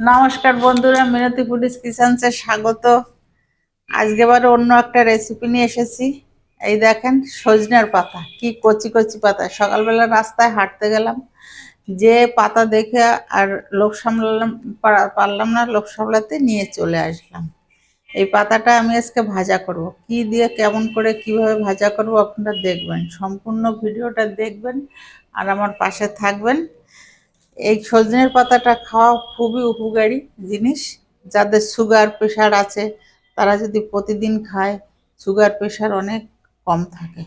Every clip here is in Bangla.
নমস্কার বন্ধুরা, মিনতি পুলিশ কিচেন্সে স্বাগত। আজকে আবার অন্য একটা রেসিপি নিয়ে এসেছি। এই দেখেন, সজনের পাতা, কি কচি কচি পাতা। সকালবেলা রাস্তায় হাঁটতে গেলাম, যে পাতা দেখে আর লোক সামলালাম, পারা- পারলাম না লোক সামলাতে নিয়ে চলে আসলাম। এই পাতাটা আমি আজকে ভাজা করব। কি দিয়ে, কেমন করে, কীভাবে ভাজা করব আপনারা দেখবেন। সম্পূর্ণ ভিডিওটা দেখবেন আর আমার পাশে থাকবেন। এই সজনের পাতাটা খাওয়া খুবই উপকারী জিনিস। যাদের সুগার প্রেশার আছে, তারা যদি প্রতিদিন খায় সুগার প্রেশার অনেক কম থাকে।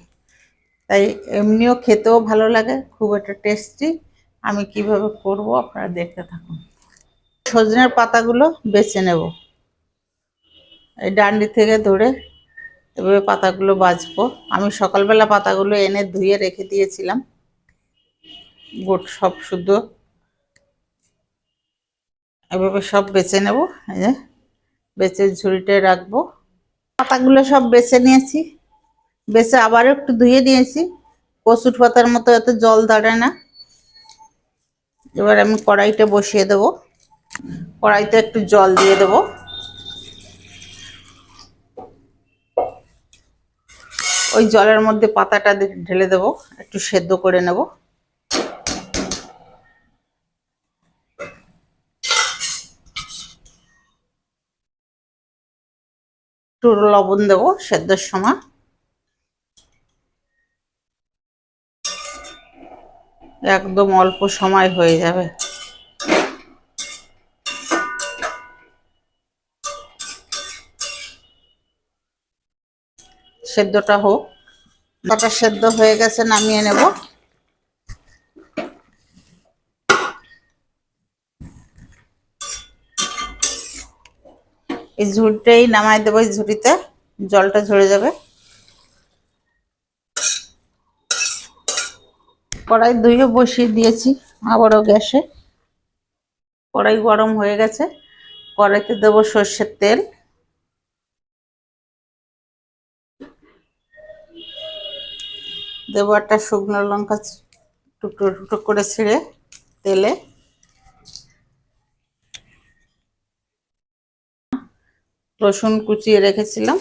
তাই এমনিও খেতেও ভালো লাগে, খুব একটা টেস্টি আমি কীভাবে করব আপনারা দেখতে থাকুন। সজনের পাতাগুলো বেছে নেব। এই ডান্ডি থেকে ধরে এভাবে পাতাগুলো বাছবো আমি সকালবেলা পাতাগুলো এনে ধুয়ে রেখে দিয়েছিলাম। গোট সব শুদ্ধ। এভাবে সব বেছে নেব, এই যে, বেছে ঝুড়িতে রাখব। পাতাগুলো সব বেছে নিয়েছি। বেছে আবারও একটু ধুয়ে নিয়েছি কচুর পাতার মতো এত জল দাঁড়ায় না। এবার আমি কড়াইতে বসিয়ে দেব। কড়াইতে একটু জল দিয়ে দেব। ওই জলের মধ্যে পাতাটা ঢেলে দেব। একটু সেদ্ধ করে নেব। একটু লবণ দেবো, সেদ্ধর সময়। একদম অল্প সময় হয়ে যাবে। সেদ্ধটা হোক। সেদ্ধ হয়ে গেছে, নামিয়ে নেব। এই ঝুড়িটাই নামাই দেবো, এই ঝুড়িতে জলটা ঝরে যাবে। কড়াই ধুয়ে বসিয়ে দিয়েছি, আবারও গ্যাসে। কড়াই গরম হয়ে গেছে, কড়াইতে দেবো সর্ষের তেল। দেবো একটা শুকনো লঙ্কা টুকরো টুকরো করে ছিঁড়ে তেলে। রসুন কুচিয়ে রেখেছিলাম।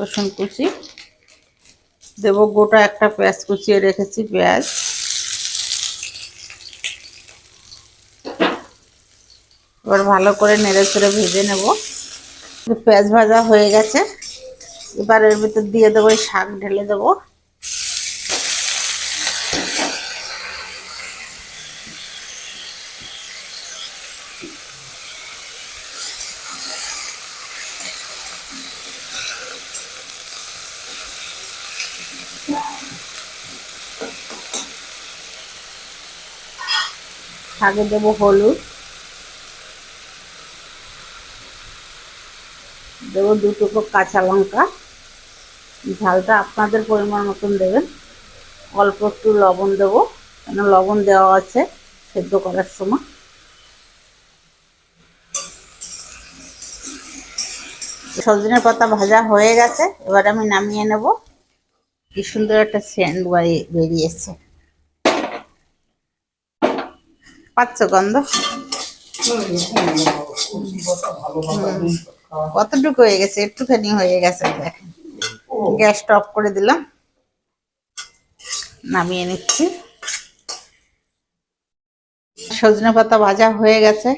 রসুন কুচি। দেব গোটা একটা পেঁয়াজ কুচিয়ে রেখেছি, পেঁয়াজ। এবার ভালো করে নেড়ে চেড়ে ভেজে নেব। পেঁয়াজ ভাজা হয়ে গেছে। এবার এর ভিতর দিয়ে দেবো শাক, ঢেলে দেবো। শাকে দেবো হলুদ। দেবো দুটো কাঁচা লঙ্কা। ঝালটা আপনাদের পরিমাণ মতন দেবেন। অল্প একটু লবণ দেবো, কেন লবণ দেওয়া আছে সেদ্ধ করার সময়। সজনের পাতা ভাজা হয়ে গেছে, এবার আমি নামিয়ে নেব। কি সুন্দর একটা স্যান্ড সেন্ট বেরিয়েছে। পাচ্ছ গন্ধ? কতটুকু হয়ে গেছে? একটুখানি হয়ে গেছে দেখেন গ্যাসটা অফ করে দিলাম। নামিয়ে নিচ্ছি। সজনে পাতা ভাজা হয়ে গেছে।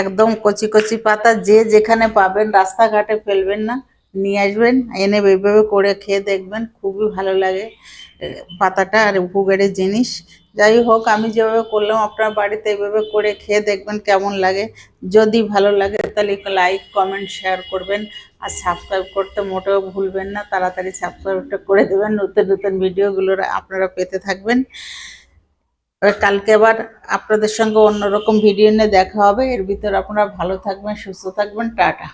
একদম কচি কচি পাতা যে যেখানে পাবেন রাস্তাঘাটে ফেলবেন না নিয়ে আসবেন। এনে এইভাবে করে খেয়ে দেখবেন খুবই ভালো লাগে পাতাটা আর উপকারী জিনিস। যাই হোক, আমি যেভাবে করলাম, আপনার বাড়িতে এইভাবে করে খেয়ে দেখবেন কেমন লাগে। যদি ভালো লাগে, তাহলে লাইক কমেন্ট শেয়ার করবেন। আর সাবস্ক্রাইব করতে মোটেও ভুলবেন না, তাড়াতাড়ি সাবস্ক্রাইবটা করে দেবেন। নতুন নতুন ভিডিওগুলো আপনারা পেতে থাকবেন। কালকে আবার আপনাদের সঙ্গে অন্যরকম ভিডিও নিয়ে দেখা হবে। এর ভিতর আপনারা ভালো থাকবেন, সুস্থ থাকবেন। টাটা।